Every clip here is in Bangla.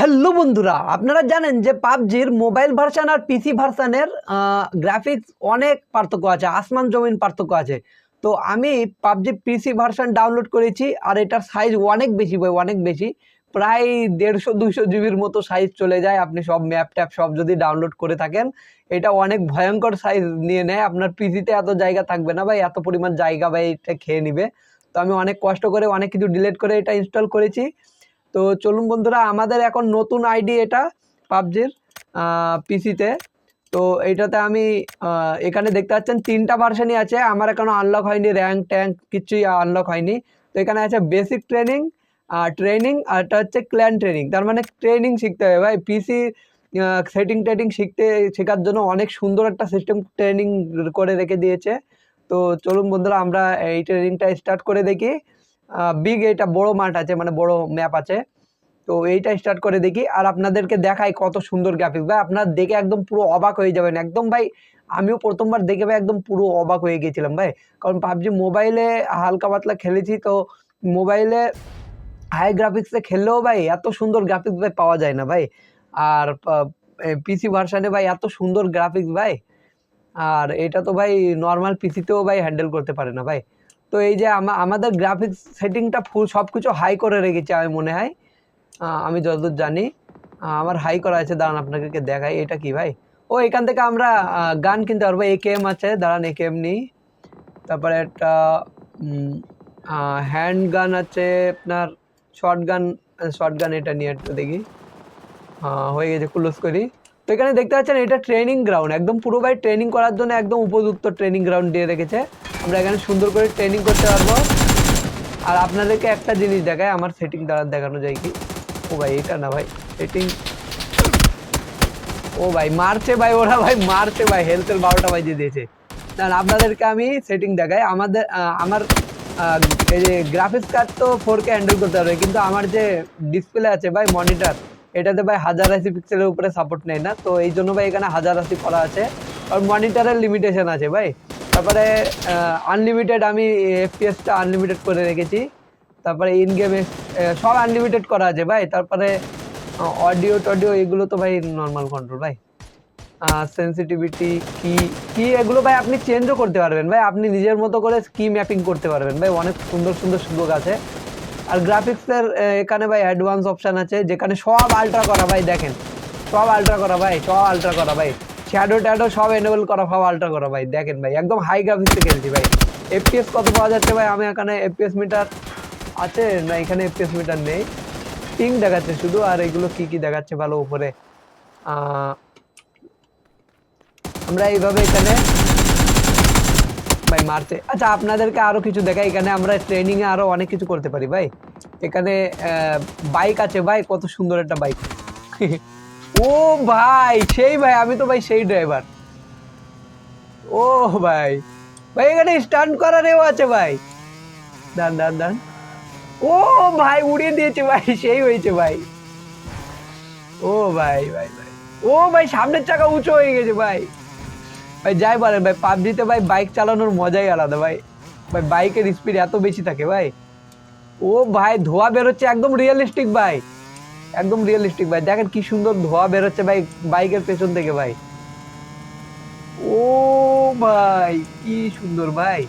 হ্যালো বন্ধুরা, আপনারা জানেন যে পাবজির মোবাইল ভার্সান আর পিসি ভার্সানের গ্রাফিক্স অনেক পার্থক্য আছে, আসমান জমিন পার্থক্য আছে। তো আমি পাবজি পিসি ভার্সান ডাউনলোড করেছি আর এটার সাইজ অনেক বেশি ভাই, অনেক বেশি। প্রায় দেড়শো দুশো জিবির মতো সাইজ চলে যায়, আপনি সব ম্যাপ ট্যাপ সব যদি ডাউনলোড করে থাকেন, এটা অনেক ভয়ঙ্কর সাইজ নিয়ে নেয়। আপনার পিসিতে এত জায়গা থাকবে না ভাই, এত পরিমাণ জায়গা ভাই, এটা খেয়ে নিবে। তো আমি অনেক কষ্ট করে অনেক কিছু ডিলিট করে এটা ইনস্টল করেছি। তো চলুন বন্ধুরা, আমাদের এখন নতুন আইডি এটা পাবজির পিসিতে। তো এইটাতে আমি এখানে দেখতে পাচ্ছেন তিনটা ভার্সানই আছে। আমার এখনও আনলক হয়নি র্যাঙ্ক ট্যাঙ্ক কিছুই আনলক হয়নি। তো এখানে আছে বেসিক ট্রেনিং আর ট্রেনিং আর এটা হচ্ছে ক্ল্যান ট্রেনিং তার মানে ট্রেনিং শিখতে হবে ভাই। পিসি সেটিং টেটিং শিখতে, শেখার জন্য অনেক সুন্দর একটা সিস্টেম ট্রেনিং করে রেখে দিয়েছে। তো চলুন বন্ধুরা, আমরা এই ট্রেনিংটা স্টার্ট করে দেখি। বিগ এটা বড় মাঠ আছে মানে বড় ম্যাপ আছে। তো এইটা স্টার্ট করে দেখি, আর আপনাদেরকে দেখাই কত সুন্দর গ্রাফিক্স ভাই, আপনার দেখে একদম পুরো অবাক হয়ে যাবেন। একদম ভাই, আমিও প্রথমবার দেখে ভাই একদম পুরো অবাক হয়ে গেছিলাম ভাই। কারণ পাবজি মোবাইলে হালকা পাতলা খেলেছি, তো মোবাইলে হাই গ্রাফিক্সে খেললেও ভাই এত সুন্দর গ্রাফিক্স ভাই পাওয়া যায় না ভাই। আর পিসি ভার্সানে ভাই এত সুন্দর গ্রাফিক্স ভাই। আর এটা তো ভাই নর্মাল পিসিতেও ভাই হ্যান্ডেল করতে পারে না ভাই। তো এই যে আমা- আমাদের গ্রাফিক্স সেটিংটা ফুল সব কিছু হাই করে রেখেছি আমি মনে হয়। আমি যতদূর জানি। আমার হাই করা আছে, দাঁড়ান আপনাকে দেখাই, এটা কি ভাই? ও, এখান থেকে আমরা গান কিনতে পারব এ কে এম আছে, দাঁড়ান এ কে এম নিই। তারপরে একটা হ্যান্ড গান আছে, আপনার শর্ট গান শর্ট গান এটা নিয়ে একটু দেখি। হয়ে গেছে ক্লোজ করি। তো এখানে দেখতে পাচ্ছেন এটা ট্রেনিং গ্রাউন্ড একদম পুরো ভাই ট্রেনিং করার জন্য একদম উপযুক্ত ট্রেনিং গ্রাউন্ড দিয়ে রেখেছে। আমরা এখানে সুন্দর করে ট্রেনিং করতে পারব। আর আপনাদেরকে একটা জিনিস দেখায় আমার সেটিং দ্বারা দেখানো যায় কি? ও ভাই এটা না ভাই সেটিং ও ভাই মারছে ভাই ওরা ভাই মারছে ভাই হেলথের বারোটা বাজিয়ে দিয়েছে। না, আপনাদেরকে আমি সেটিং দেখাই। আমাদের আমার এই যে গ্রাফিক্স কার্ড তো ফোর কে হ্যান্ডেল করতে পারবে কিন্তু আমার যে ডিসপ্লে আছে ভাই মনিটর এটাতে ভাই হাজার আশি পিক্সেলের উপরে সাপোর্ট নেয় না, তো এই জন্য ভাই এখানে হাজার আশি করা আছে। আর মনিটরের লিমিটেশন আছে ভাই। তারপরে আনলিমিটেড আমি এফপিএসটা আনলিমিটেড করে রেখেছি। তারপরে ইন গেমে সব আনলিমিটেড করা আছে ভাই। তারপরে অডিও টডিও এগুলো তো ভাই নর্মাল কন্ট্রোল ভাই। সেন্সিটিভিটি কি কি এগুলো ভাই আপনি চেঞ্জও করতে পারবেন ভাই। আপনি নিজের মতো করে কি ম্যাপিং করতে পারবেন ভাই। অনেক সুন্দর সুন্দর সুযোগ আছে। আর গ্রাফিক্সের এখানে ভাই অ্যাডভান্স অপশন আছে, যেখানে সব আলট্রা করা ভাই, দেখেন। সব আলট্রা করা ভাই, সব আলট্রা করা ভাই। শ্যাডো ট্যাডো সব এনেবল করা, সব আলট্রা করা ভাই, দেখেন ভাই, একদম হাই গ্রাফিক্সে খেলছি ভাই। এফপিএস কত পাওয়া যাচ্ছে ভাই? আমি এখানে এফপিএস মিটার আছে, না, এখানে এফপিএস মিটার নেই। পিং দেখাচ্ছে শুধু, আর এগুলো কি কি দেখাচ্ছে ভালো উপরে? আমরা এইভাবে এখানে ভাই মারছে আচ্ছা আপনাদেরকে আরও কিছু দেখাই। এখানে আমরা ট্রেনিং এ আরও অনেক কিছু করতে পারি ভাই। এখানে বাইক আছে ভাই, কত সুন্দর একটা বাইক ও ভাই, সেই ভাই, আমি তো ভাই সেই ড্রাইভার ও ভাই ভাই, এখানে স্টান্ট করারেও আছে ভাই। দান দান দান। ও ভাই, উড়িয়ে দিয়েছে ভাই, সেই হয়েছে ভাই। ও ভাই ভাই ভাই। ও ভাই, সামনের চাকা উঁচু হয়ে গেছে ভাই। ভাই, যাই বলেন ভাই পাবজিতে ভাই বাইক চালানোর মজাই আলাদা ভাই। ভাই বাইকের স্পিড এত বেশি থাকে ভাই। ও ভাই, ধোয়া বেরোচ্ছে, একদম রিয়েলিস্টিক ভাই। একদম রিয়েলিস্টিক ভাই। দেখেন কি সুন্দর ধোয়া বেরোচ্ছে ভাই বাইকের পেছন থেকে ভাই। ও ভাই, কি সুন্দর ভাই।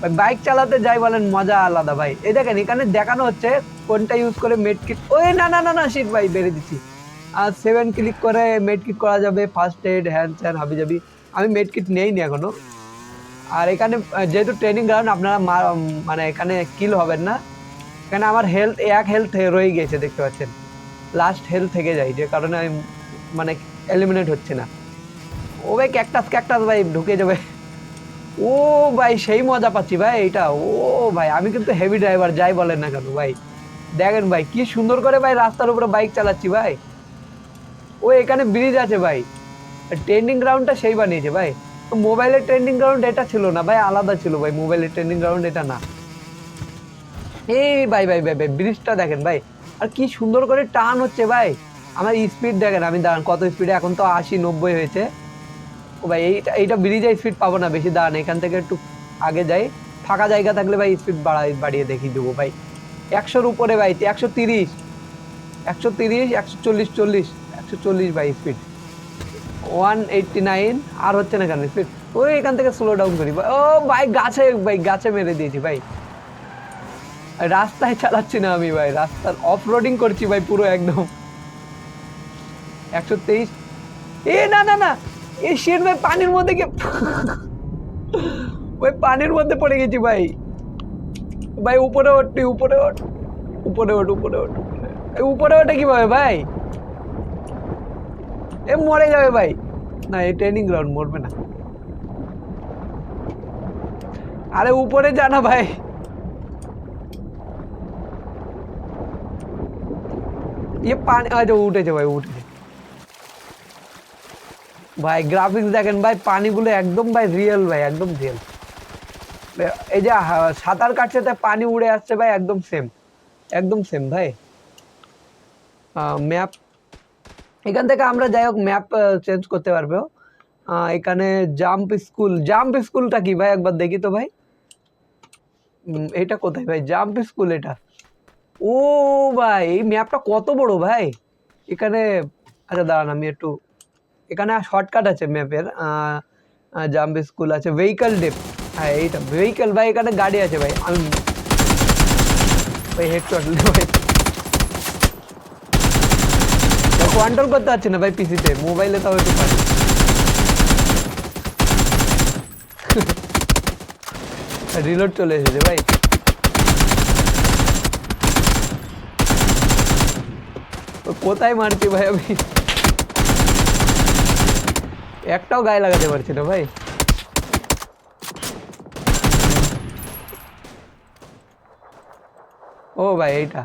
ভাই বাইক চালাতে যাই বলেন, মজা আলাদা ভাই। এই দেখেন, এখানে দেখানো হচ্ছে কোনটা ইউজ করে মেড কিট ওই না না না না শীত ভাই বেড়ে দিচ্ছি। আর সেভেন ক্লিক করে মেড কিট করা যাবে ফার্স্ট এড হ্যান্ড স্যান হাবি যাবি আমি মেড কিট নেইনি এখনও। আর এখানে যেহেতু ট্রেনিং গ্রাউন্ড আপনারা মানে এখানে কিল হবেন না। এখানে আমার হেলথ এক হেলথ রয়ে গিয়েছে, দেখতে পাচ্ছেন। লাস্ট হেলথ থেকে যাই, যে কারণে আমি মানে এলিমিনেট হচ্ছে না। ও ভাই ক্যাকটাস ক্যাকটাস ভাই, ঢুকে যাবে। ও ভাই, সেই মজা পাচ্ছি ভাই এটা ও ভাই, আমি কিন্তু হেভি ড্রাইভার যাই বলেন না কেন ভাই। দেখেন ভাই, কি সুন্দর করে ভাই রাস্তার উপরে বাইক চালাচ্ছি ভাই। ও এখানে ব্রিজ আছে ভাই। ট্রেন্ডিং গ্রাউন্ডটা সেই বানিয়েছে ভাই। তো মোবাইলের ট্রেন্ডিং গ্রাউন্ড এটা ছিল না ভাই, আলাদা ছিল ভাই মোবাইলের ট্রেন্ডিং গ্রাউন্ড এটা না। এই ভাই ভাই ভাই ভাই ব্রিজটা দেখেন ভাই, আর কি সুন্দর করে টান হচ্ছে ভাই। আমার স্পিড দেখেন, আমি দাঁড়ান, কত স্পিডে এখন তো আশি, নব্বই হয়েছে। ও ভাই, এইটা এইটা ব্রিজে স্পিড পাবো না বেশি, দাঁড়ান, এখান থেকে একটু আগে যাই। ফাঁকা জায়গা থাকলে ভাই স্পিড বাড়াই, বাড়িয়ে দেখিয়ে দেবো ভাই। একশোর উপরে ভাই, একশো তিরিশ একশো তিরিশ, একশো চল্লিশ চল্লিশ, একশো চল্লিশ ভাই স্পিড ওয়ান এইটটি নাইন আর হচ্ছে না কেন? স্পিড ওই এখান থেকে স্লো ডাউন করি। ও ভাই, গাছে ভাই, গাছে মেরে দিয়েছি, ভাই। রাস্তায় চালাচ্ছি না আমি, ভাই। রাস্তার অফ রোডিং করছি, ভাই, পুরো একদম। একশো তেইশ। এ, না না না। এ শের ভাই, পানির মধ্যে কে ওই পানির মধ্যে পড়ে গেছি, ভাই। ভাই, উপরে ওঠটি উপরে ওঠ। উপরে ওঠ উপরে ওঠ উপরে ওঠে কীভাবে, ভাই? এ, মরে যাবে ভাই। না, এই ট্রেনিং গ্রাউন্ড মরবে না। আরে, উপরে জানা ভাই। ये পানি আচ্ছা উঠেছে ভাই উঠেছে। ভাই গ্রাফিক্স দেখেন ভাই, পানিগুলো একদম ভাই রিয়েল ভাই, একদম রিয়েল এই যে সাঁতার কাটছে তাই পানি উড়ে আসছে ভাই, একদম সেম একদম সেম ভাই। ম্যাপ এখান থেকে আমরা যাই হোক ম্যাপ চেঞ্জ করতে পারব। এখানে জাম্প স্কুল জাম্প স্কুলটা কি ভাই? একবার দেখি তো ভাই। এটা কোথায় ভাই? জাম্প স্কুল এটা। ও ভাই, এই ম্যাপটা কত বড় ভাই? এখানে আচ্ছা দাঁড়ান আমি একটু, এখানে শর্টকাট আছে ম্যাপের জাম্প স্কুল আছে। ভেহিকল ডেপ হ্যাঁ এইটা। ভেহিকল ভাই, এখানে গাড়ি আছে ভাই। আমি ভাই হেডশট ভাই। কন্ট্রোল করতে পারছি না ভাই পিসিতে মোবাইলে তাও একটু পারি রিলোড চলে এসেছে ভাই তো কোথায় মারছি ভাই আমি একটাও গায়ে লাগাতে পারছি না ভাই ও ভাই এইটা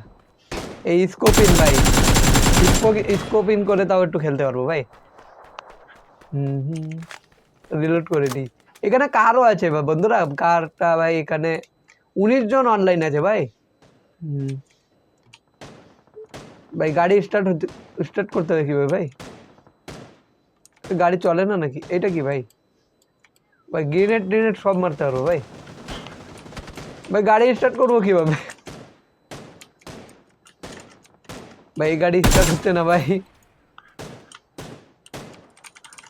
এই স্কোপিন ভাই স্কোপিন করে তাও একটু খেলতে পারব ভাই। রিলোড করে দিই। এখানে কারও আছে বন্ধুরা? কারটা ভাই এখানে উনিশ জন অনলাইন আছে ভাই। ভাই গাড়ি স্টার্ট হতে স্টার্ট করতে হবে কীভাবে ভাই? গাড়ি চলে না নাকি? এটা কি ভাই? ভাই গ্রেনেড ট্রেনেড সব মারতে পারব ভাই। ভাই গাড়ি স্টার্ট করব কীভাবে? ভাই গাড়ি স্টার্ট হচ্ছে না ভাই।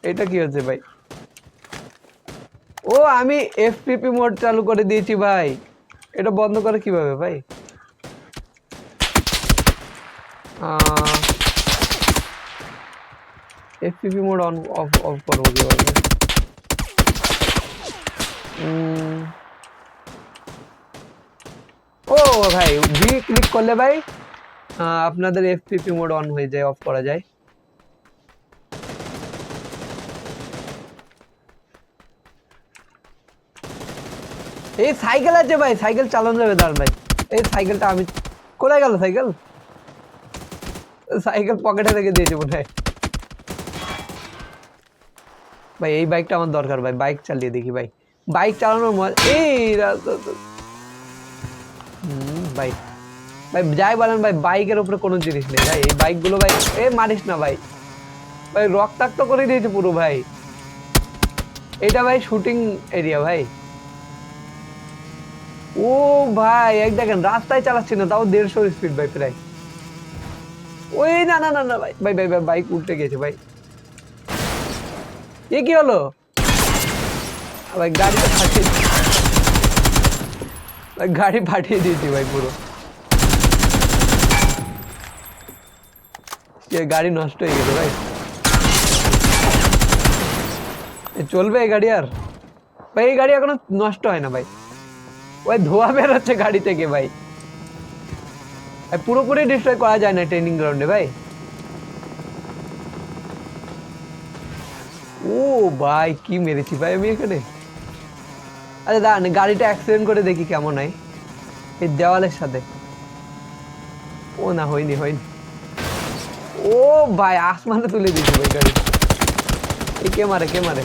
এটা কি হচ্ছে ভাই? ও, আমি এফপিপি মোড চালু করে দিয়েছি ভাই। এটা বন্ধ করে কীভাবে ভাই? FPP mode on off off করব কীভাবে? ও ভাই ভি ক্লিক করলে ভাই আপনাদের এফপিপি মোড অন হয়ে যায় অফ করা যায়। এই সাইকেল আছে ভাই সাইকেল চালানো যাবে দাঁড় ভাই। এই সাইকেলটা আমি কোথায় গেল সাইকেল? সাইকেল পকেটে রেখে দিয়েছি মনে হয়। ভাই এই বাইকটা আমার দরকার ভাই বাইক চালিয়ে দেখি ভাই। বাইক চালানোর মজা এই রাস্তা হুম, ভাই ভাই, যাই বলেন ভাই, বাইকের উপরে কোনো জিনিস নেই, ভাই। এই বাইকগুলো ভাই, এ মারিস না ভাই। ভাই, রক্তাক্ত করে দিয়েছে পুরো ভাই। এটা ভাই শুটিং এরিয়া ভাই। ও ভাই এক দেখেন, রাস্তায় চালাচ্ছি না, তাও দেড়শো স্পিড ভাই প্রায়। ওই না না না না, ভাই ভাই ভাই ভাই, বাইক উল্টে গেছে ভাই। এ কি হলো? ভাই গাড়িটা ফাটিয়ে গাড়ি ফাটিয়ে দিয়েছি ভাই পুরো। গাড়ি নষ্ট হয়ে গেছে ভাই। চলবে এই গাড়ি আর? ভাই, এই গাড়ি এখনও নষ্ট হয় না ভাই। ওই ধোয়া বেরোচ্ছে গাড়ি থেকে ভাই। পুরোপুরি ডিস্ট্রয় করা যায় না ট্রেনিং গ্রাউন্ডে ভাই। ও ভাই, কি মেরেছি ভাই আমি এখানে? আরে দাঁড়ান, গাড়িটা অ্যাক্সিডেন্ট করে দেখি কেমন হয়। এই দেওয়ালের সাথে। ও না, হয়নি হয়নি। ও ভাই, আসমানে তুলে দিয়েছি ভাই গাড়ি। এই কে মারে কে মারে?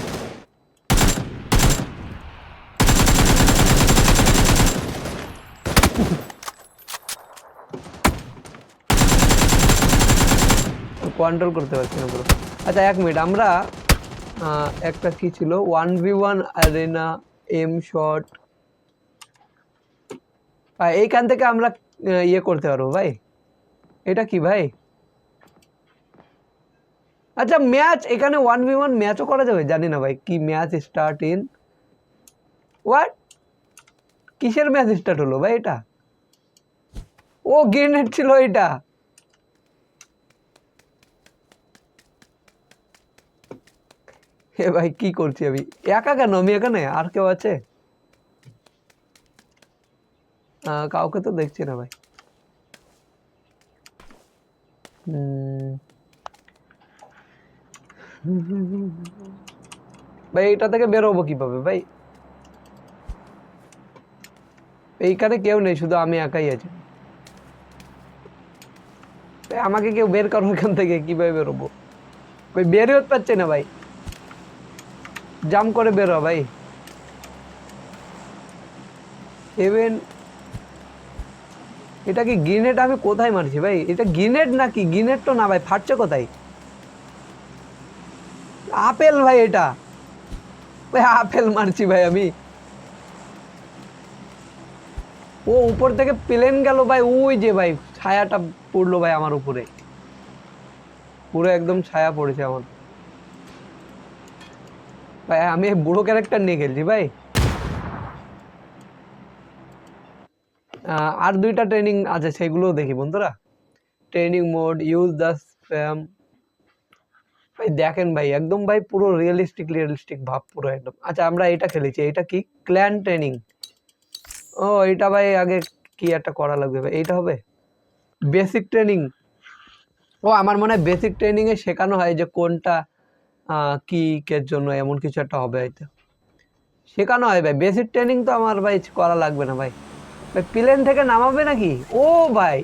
কন্ট্রোল করতে পারছি না পুরো। আচ্ছা এক মিনিট আমরা একটা কি ছিল? One V one arena M shot এইখান থেকে আমরা ইয়ে করতে পারব ভাই। এটা কি ভাই? আচ্ছা ম্যাচ এখানে ওয়ান ভি ওয়ান ম্যাচও করা যাবে? জানি না ভাই, কি ম্যাচ স্টার্ট ইন হোয়াট কিসের ম্যাচ স্টার্ট হলো ভাই এটা? ও গ্রেনেড ছিল এটা। হে ভাই, কি করছি আমি? একা কেন? আমি এখানে? আর কেউ আছে? কাউকে তো দেখছি না ভাই। হুম। ভাই এটা থেকে বের হব কীভাবে, ভাই? এইখানে কেউ নেই, শুধু আমি একাই আছি। আমাকে কেউ বের করো এখান থেকে, কীভাবে বেরোবো বেরই হতে পারছে না, ভাই। জাম করে বের ভাই। এভেন এটা কি গ্রিনেড আমি কোথায় মারছি, ভাই? এটা গ্রিনেড নাকি? গ্রিনেড তো না, ভাই, ফাটছে কোথায়? আপেল ভাই এটা। ভাই আপেল মারছি ভাই আমি। ও, উপর থেকে প্লেন গেল ভাই, ওই যে ভাই, ছায়াটা পড়ল ভাই আমার উপরে। পুরো একদম ছায়া পড়েছে আমার। ভাই, আমি বুড়ো ক্যারেক্টার নিয়ে খেলছি ভাই। আর দুইটা ট্রেনিং আছে, সেগুলোও দেখি বন্ধুরা। Training mode use the spam ভাই, দেখেন ভাই, একদম ভাই পুরো রিয়েলিস্টিক রিয়েলিস্টিক ভাব পুরো একদম। আচ্ছা আমরা এটা খেলেছি, এটা কি? ক্ল্যান ট্রেনিং ও, এটা ভাই আগে কি একটা করা লাগবে ভাই, এইটা হবে? বেসিক ট্রেনিং ও, আমার মনে হয় বেসিক ট্রেনিংয়ে শেখানো হয় যে কোনটা কি কের জন্য এমন কিছু একটা হবে হয়তো। শেখানো হয় ভাই বেসিক ট্রেনিং তো আমার ভাই করা লাগবে না ভাই। ভাই প্লেন থেকে নামাবে নাকি? ও ভাই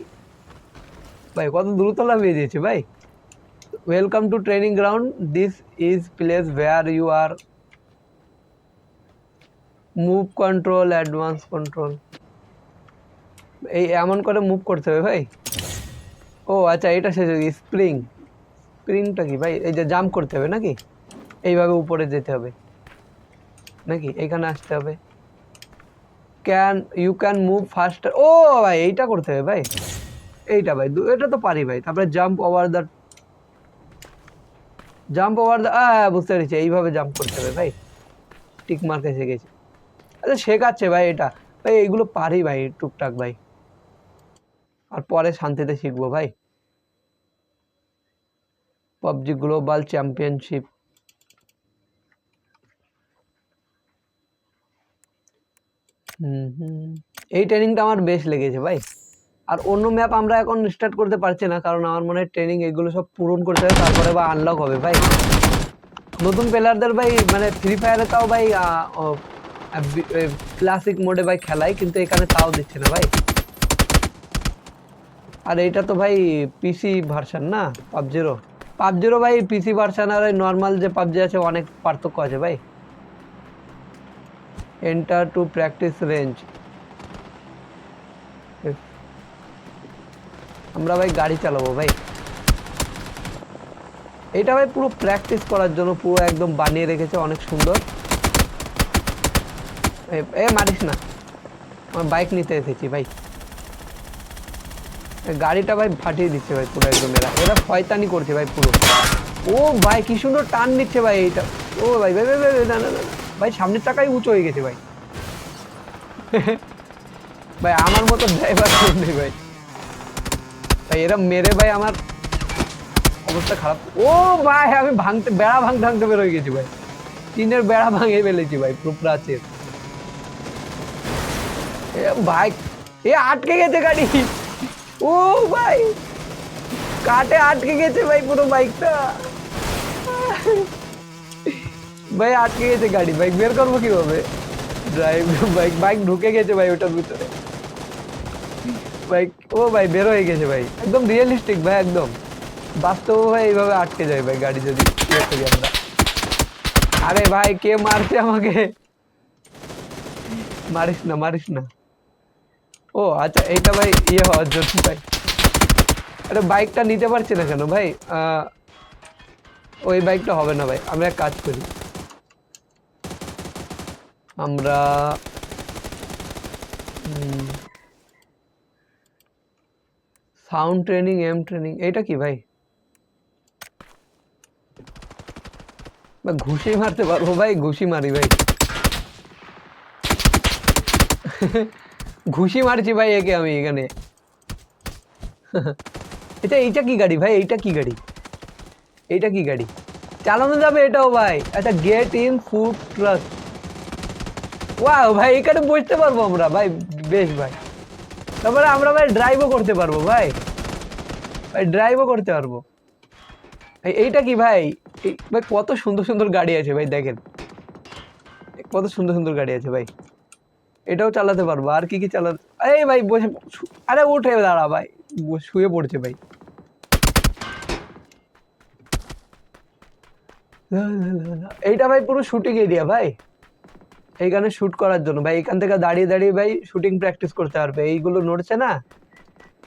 ভাই, কত দ্রুত নামিয়ে দিয়েছে ভাই। Welcome to training ground this is place where you are move control advance control এই এমন করে মুভ করতে হবে ভাই। ও আচ্ছা এটা শেষ হয়ে স্প্রিং স্প্রিংটা কি ভাই? এই যে জাম্প করতে হবে নাকি? এইভাবে উপরে যেতে হবে। নাকি? এখানে আসতে হবে। Can you can move faster ও, ভাই, এইটা করতে হবে ভাই। এইটা ভাই এটা তো পারি ভাই। তারপরে jump over the jump over the বুঝতে পেরেছি, এইভাবে জাম্প করতে হবে ভাই। টিক মার্কে শিখেছি আচ্ছা শেখাচ্ছে ভাই এটা। ভাই, এইগুলো পারি ভাই, টুকটাক ভাই। আর পরে শান্তিতে শিখব ভাই। PUBG global championship hmm hmm. এই ট্রেনিংটা আমার বেশ লেগেছে ভাই। আর অন্য ম্যাপ আমরা এখন স্টার্ট করতে পারছি না, কারণ আমার মনে হয় ট্রেনিং এগুলো সব পূরণ করতে হবে, তারপরে বা আনলক হবে, ভাই। নতুন প্লেয়ারদের ভাই মানে ফ্রি ফায়ারে তাও ভাই ক্লাসিক মোডে ভাই খেলাই, কিন্তু এখানে তাও দিচ্ছে না ভাই। আর এটা তো ভাই পিসি ভার্সান না পাবজিরও পাবজিরও ভাই পিসি ভার্সান আর ওই নর্মাল যে পাবজি আছে, অনেক পার্থক্য আছে ভাই। এন্টার টু প্র্যাকটিস রেঞ্জ আমরা ভাই গাড়ি চালাবো ভাই। এটা ভাই পুরো প্র্যাকটিস করার জন্য পুরো একদম বানিয়ে রেখেছে, অনেক সুন্দর। এ- মারিস না। আমার বাইক নিতে এসেছি ভাই। গাড়িটা ভাই ফাটিয়ে দিচ্ছে ভাই পুরো একদম এরা। এরা শয়তানি করছে ভাই পুরো। ও ভাই কি সুন্দর টান নিচ্ছে ভাই এইটা। ও ভাই ভাই ভাই ভাই, না না। ভাই সামনের টাকাই উঁচু হয়ে গেছে ভাই। ভাই আমার মতো ড্রাইভার নেই ভাই। এরা মেরে ভাই আমার অবস্থা খারাপ ও ভাই আমি ভাঙতে বেড়া ভাঙতে ভাঙতে বের হয়ে গেছি ভাই টিনের বেড়া ভাঙে ফেলেছি ভাই পুরো প্রাচীর এ ভাই এ আটকে গেছে গাড়ি ও ভাই কাটে আটকে গেছে ভাই পুরো বাইকটা ভাই আটকে গেছে গাড়ি বাইক বের করব কীভাবে ড্রাইভ বাইক বাইক ঢুকে গেছে ভাই ওটার ভিতরে বাইক ও ভাই, বের হয়ে গেছে ভাই। একদম রিয়েলিস্টিক ভাই, একদম। বাস্তব ভাই এইভাবে আটকে যায় ভাই গাড়ি যদি আমরা। আরে ভাই, কে মারছে আমাকে? মারিস না মারিস না। ও আচ্ছা এইটা ভাই ইয়ে হওয়ার জন্য ভাই। আরে বাইকটা নিতে পারছি না কেন ভাই? ওই বাইকটা হবে না ভাই। আমরা এক কাজ করি। আমরা সাউন্ড ট্রেনিং এম ট্রেনিং এটা কি ভাই? ঘুষি মারতে পারব ভাই, ঘুষি মারি ভাই। ঘুষি মারছি ভাই একে আমি এখানে। এটা এইটা কি গাড়ি ভাই? এইটা কি গাড়ি? এইটা কি গাড়ি? চালানো যাবে এটাও ভাই। আচ্ছা get in food truck wow ভাই, এখানে বসতে পারব আমরা ভাই, বেশ ভাই। তারপরে আমরা ভাই ড্রাইভও করতে পারব, ভাই। ভাই ড্রাইভও করতে পারব। এই- এইটা কি ভাই? ভাই, কত সুন্দর সুন্দর গাড়ি আছে ভাই, দেখেন। কত সুন্দর সুন্দর গাড়ি আছে ভাই। এটাও চালাতে পারব, আর কি কি চালাতে এই ভাই, বসে আরে উঠে দাঁড়া ভাই শুয়ে পড়ছে ভাই। এইটা ভাই পুরো শুটিং এরিয়া ভাই। এইখানে শুট করার জন্য। ভাই এখান থেকে দাঁড়িয়ে দাঁড়িয়ে ভাই শুটিং প্র্যাকটিস করতে পারবে। এইগুলো নড়ছে না?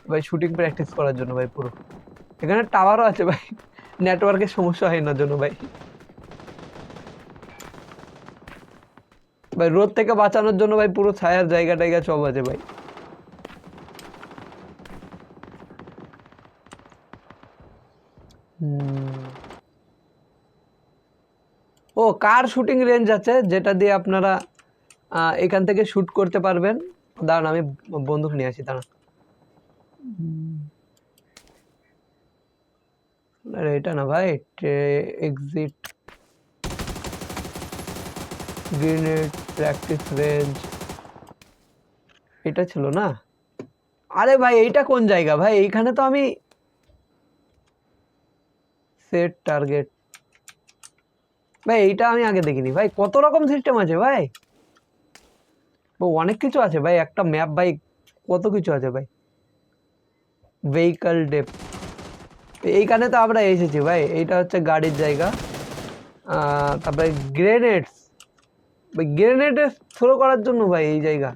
ভাই শুটিং প্র্যাকটিস করার জন্য ভাই পুরো। এখানে টাওয়ারও আছে ভাই। নেটওয়ার্কের সমস্যা হয় না জন্য ভাই। ভাই, রোদ থেকে বাঁচানোর জন্য ভাই পুরো ছায়ার জায়গা টাইগা সব আছে ভাই। হুম। ও, কার শুটিং রেঞ্জ আছে? যেটা দিয়ে আপনারা এখান থেকে শুট করতে পারবেন? দাঁড়ান, আমি বন্দুক নিয়ে আসি, দাঁড়ান। আরে, এটা না ভাই এক্সিট গ্রেনেড প্র্যাকটিস রেঞ্জ এটা ছিল না? আরে ভাই, এইটা কোন জায়গা? ভাই, এইখানে তো আমি সেট টার্গেট ভাই, এইটা আমি আগে দেখিনি। ভাই, কত রকম সিস্টেম আছে ভাই? অনেক কিছু আছে ভাই, একটা ম্যাপ ভাই, কত কিছু আছে ভাই? ভেহিকল ডেপ এইখানে তো আমরা এসেছি ভাই, এইটা হচ্ছে গাড়ির জায়গা। তারপরে গ্রেনেডস ভাই গ্রেনেড থ্রো করার জন্য ভাই, এই জায়গা।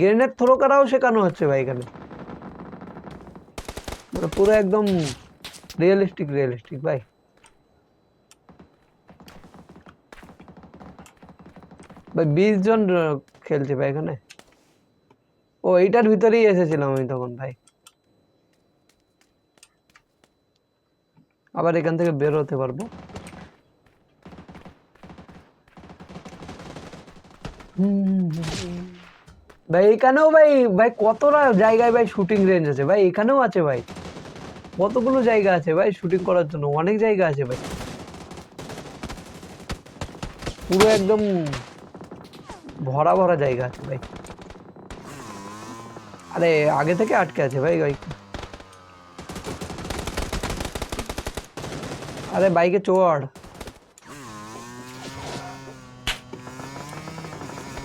গ্রেনেড থ্রো করাও শেখানো হচ্ছে ভাই এখানে। মানে পুরো একদম রিয়েলিস্টিক রিয়েলিস্টিক ভাই। ভাই, বিশ জন খেলছে ভাই এখানে। ও, এইটার ভিতরেই এসেছিলাম আমি তখন ভাই। আবার এখান থেকে বের হতে পারব। ভাই, এখানেও ভাই ভাই, কতটা জায়গায় ভাই শুটিং রেঞ্জ আছে ভাই? এখানেও আছে ভাই। কতগুলো জায়গা আছে ভাই শুটিং করার জন্য? অনেক জায়গা আছে ভাই। পুরো একদম ভরা ভরা জায়গা আছে ভাই। আরে, আগে থেকে আটকে আছে ভাই বাইক আরে, বাইকে চড়।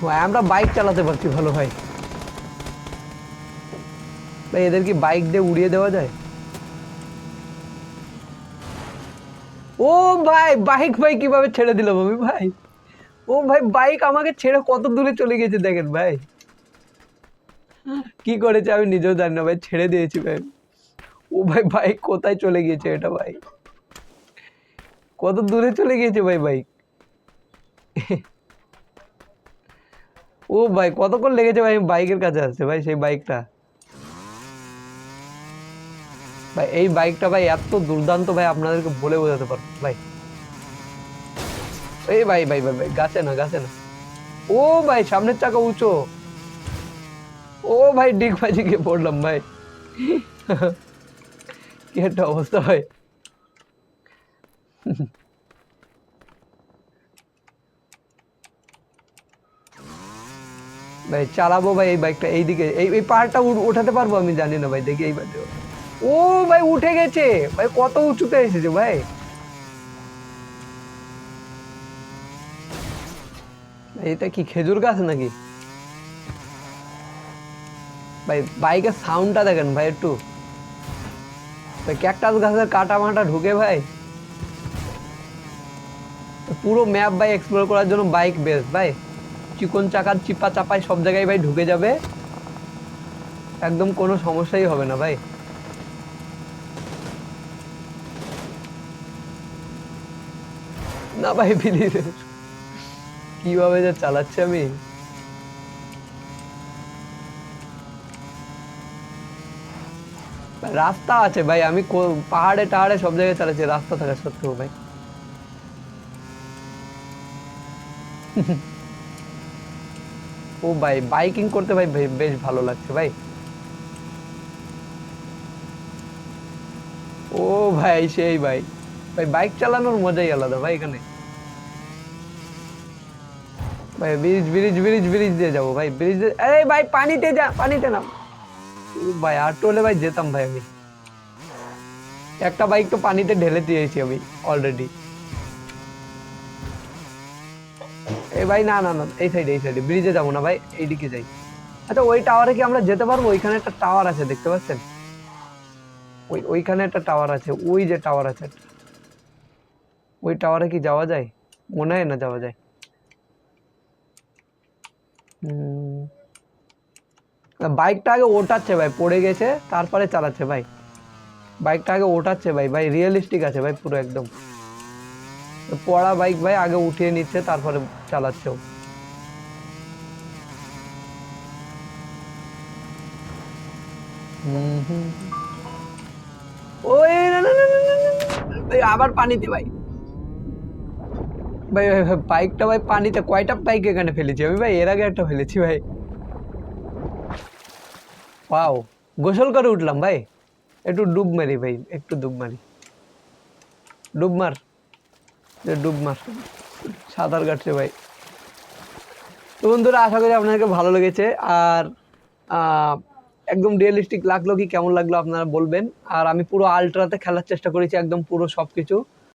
ভাই, আমরা বাইক চালাতে পারছি ভালো ভাই। ভাই, এদের কি বাইক দিয়ে উড়িয়ে দেওয়া যায়? ও ভাই, বাইক ভাই কীভাবে ছেড়ে দিলাম আমি ভাই? ও ভাই বাইক আমাকে ছেড়ে কত দূরে চলে গেছে দেখেন ভাই। কি করেছে আমি নিজেও জানি না ভাই, ছেড়ে দিয়েছি ভাই। ও ভাই বাইক কোথায় চলে গিয়েছে এটা ভাই? কত দূরে চলে গিয়েছে ভাই বাইক ও ভাই, কতক্ষণ লেগেছে ভাই? বাইকের কাছে আসছে ভাই, সেই বাইকটা ভাই, এই বাইকটা ভাই, এত দুর্দান্ত ভাই, আপনাদেরকে বলে বোঝাতে পারব, ভাই। এই ভাই ভাই ভাই ভাই, গাছে না গাছে না। ও ভাই, সামনের চাকা উঁচু। ও ভাই, ডিগ বাজি গিয়ে পড়লাম ভাই। কি একটা অবস্থা ভাই। ভাই, চালাবো ভাই এই বাইকটা এইদিকে। এই এই পাহাড়টা উঠ- উঠাতে পারব আমি জানি না ভাই, দেখি এই ও ভাই, উঠে গেছে। ভাই, কত উঁচুতে এসেছে ভাই। এটা কি খেজুর গাছ নাকি? ভাই, বাইকের সাউন্ডটা দেখেন ভাই একটু। ক্যাকটাস গাছের কাটা মাটা ঢুকে ভাই। পুরো ম্যাপ ভাই এক্সপ্লোর করার জন্য বাইক বেস্ট ভাই। চিকন চাকার চিপা চাপায় সব জায়গায় ভাই ঢুকে যাবে। একদম কোনো সমস্যাই হবে না ভাই। না ভাই প্লিজ কীভাবে যে চালাচ্ছি আমি? রাস্তা আছে ভাই, আমি পাহাড়ে টাহাড়ে সব জায়গায় চালাচ্ছি, রাস্তা থাকা সত্ত্বেও ভাই। ও ভাই, বাইকিং করতে ভাই বেশ ভালো লাগছে ভাই। ও ভাই, সেই ভাই। ভাই, বাইক চালানোর মজাই আলাদা ভাই এখানে। ভাই ব্রিজ ব্রিজ ব্রিজ ব্রিজ দিয়ে যাব ভাই ব্রিজ এই ভাই, পানিতে যা, পানিতে নাম। ভাই, আর টোলে ভাই যেতাম ভাই আমি। একটা বাইক তো পানিতে ঢেলে দিয়েছি আমি অলরেডি এই ভাই, না না না, এই সাইডে এই সাইডে ব্রিজে যাব না ভাই, এইদিকে যাই। আচ্ছা ওই টাওয়ারে কি আমরা যেতে পারব? ওইখানে একটা টাওয়ার আছে, দেখতে পাচ্ছেন? ওই, ওইখানে একটা টাওয়ার আছে, ওই যে টাওয়ার আছে। ওই টাওয়ারে কি যাওয়া যায়? মনে হয় না যাওয়া যায়। বাইকটা আগে ওঠাচ্ছে ভাই পড়ে গেছে তারপরে চালাচ্ছে ভাই বাইকটা আগে ওঠাচ্ছে ভাই ভাই রিয়েলিস্টিক আছে ভাই পুরো একদম পড়া বাইক ভাই আগে উঠিয়ে নিচ্ছে তারপরে চালাচ্ছে। ওই আবার পানিতে ভাই ভাই বাইকটা ভাই পানিতে, কয়টা বাইক এখানে ফেলেছি? আমি ভাই, এর আগে একটা ফেলেছি ভাই। পাও গোসল করে উঠলাম ভাই। একটু ডুব মারি ভাই, একটু ডুব মারি। ডুব মার ডুব মার। সাঁতার কাটছে ভাই। তো বন্ধুরা, আশা করি আপনাদেরকে ভালো লেগেছে। আর একদম রিয়েলিস্টিক লাগল কি, কেমন লাগল আপনারা বলবেন। আর আমি পুরো আলট্রাতে খেলার চেষ্টা করেছি, একদম পুরো সব কিছু